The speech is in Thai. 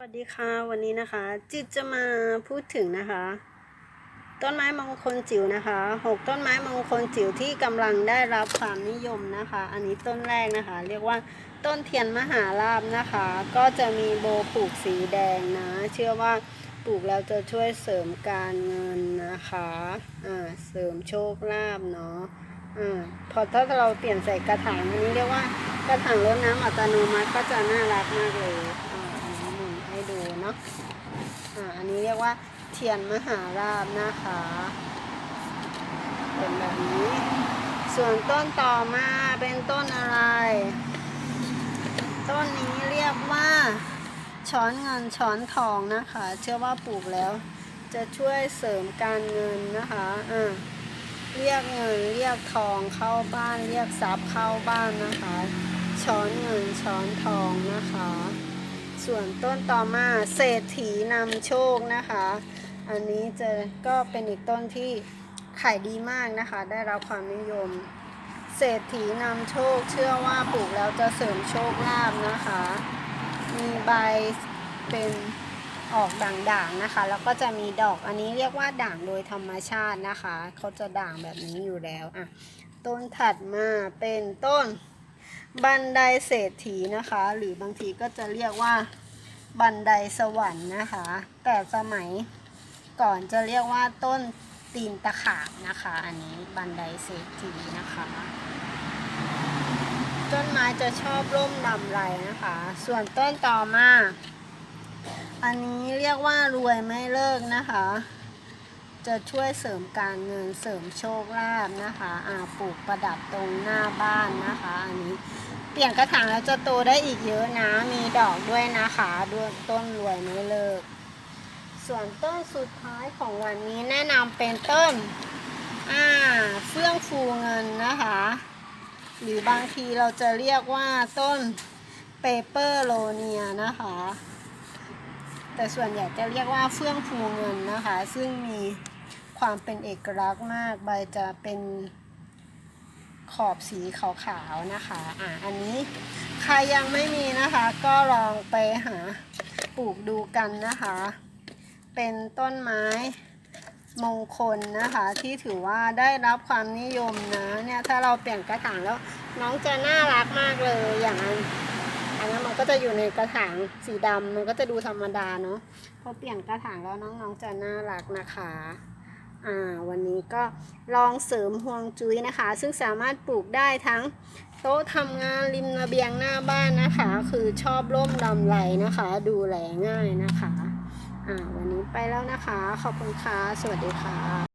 สวัสดีค่ะวันนี้นะคะ จิตจะมาพูดถึงนะคะ ต้นไม้มงคลจิ๋วนะคะหกต้นไม้มงคลจิ๋วที่กำลังได้รับความนิยมนะคะ อันนี้ต้นแรกนะคะ เรียกว่าต้นเทียนมหาลาบนะคะ ก็จะมีโบปลูกสีแดงนะ เชื่อว่าปลูกแล้วจะช่วยเสริมการเงินนะคะอ่าเสริมโชคลาภเนาะอ่าพอถ้าเราเปลี่ยนใส่กระถางอันนี้เรียกว่ากระถางรดน้ำอัตโนมัติก็จะน่ารักมากเลยอ่าอันนี้หมุนให้ดูเนาะอ่าอันนี้ เรียกว่าเทียนมหาราบนะคะ เป็นแบบนี้ ส่วนต้นต่อมาเป็นต้นอะไร ต้นนี้เรียกว่าช้อนเงินช้อนทองนะคะ เชื่อว่าปลูกแล้ว จะช่วยเสริมการเงินนะคะอ่าเรียกเงินเรียกทองเข้าบ้าน เรียกทรัพย์เข้าบ้านนะคะ ช้อนเงินช้อนทองนะคะ ส่วนต้นต่อมาเศรษฐีนำโชคนะคะ อันนี้จะก็เป็นอีกต้นที่ขายดีมากนะคะ ได้รับความนิยม เศรษฐีนำโชคเชื่อว่าปลูกแล้วจะเสริมโชคลาภนะคะ มีใบเป็นออกด่างๆนะคะ แล้วก็จะมีดอกอันนี้เรียกว่าด่างโดยธรรมชาตินะคะเขาจะด่างแบบนี้อยู่แล้วอะต้นถัดมาเป็นต้นบันไดเศรษฐีนะคะ หรือบางทีก็จะเรียกว่า บันไดสวรรค์นะคะ แต่สมัยก่อนจะเรียกว่าต้นตีนตะขาบนะคะ อันนี้บันไดเศรษฐีนะคะต้นไม้จะชอบร่มลำไรนะคะ ส่วนต้นต่อมา อันนี้เรียกว่ารวยไม่เลิกนะคะ จะช่วยเสริมการเงินเสริมโชคลาภนะคะอาปลูกประดับตรงหน้าบ้านนะคะ อันนี้ เปลี่ยนกระถางแล้วจะโตได้อีกเยอะนะ มีดอกด้วยนะคะด้วยต้นรวยไม่เลิก ส่วนต้นสุดท้ายของวันนี้แนะนำเป็นต้นอ่าเฟื่องฟูเงินนะคะ หรือบางทีเราจะเรียกว่าต้นเปเปอร์โลเนียนะคะ แต่ส่วนใหญ่จะเรียกว่าเฟื่องฟูเงินนะคะ ซึ่งมีความเป็นเอกลักษณ์มาก ใบจะเป็น ขอบสีขาวๆนะคะอ่าอันนี้ใครยังไม่มีนะคะ ก็ลองไปหาปลูกดูกันนะคะ เป็นต้นไม้มงคลนะคะที่ถือว่าได้รับความนิยมนะเนี่ยถ้าเราเปลี่ยนกระถางแล้วน้องจะน่ารักมากเลยอย่างนั้นอันนั้นมันก็จะอยู่ในกระถางสีดำมันก็จะดูธรรมดาเนาะพอเปลี่ยนกระถางแล้วน้องๆจะน่ารักนะคะ วันนี้ก็ลองเสริมห่วงจุ้ยนะคะ ซึ่งสามารถปลูกได้ทั้งโต๊ะทำงานริมระเบียงหน้าบ้านนะคะ คือชอบร่มลำไรนะคะ ดูแลง่ายนะคะ วันนี้ไปแล้วนะคะ ขอบคุณค่ะ สวัสดีค่ะ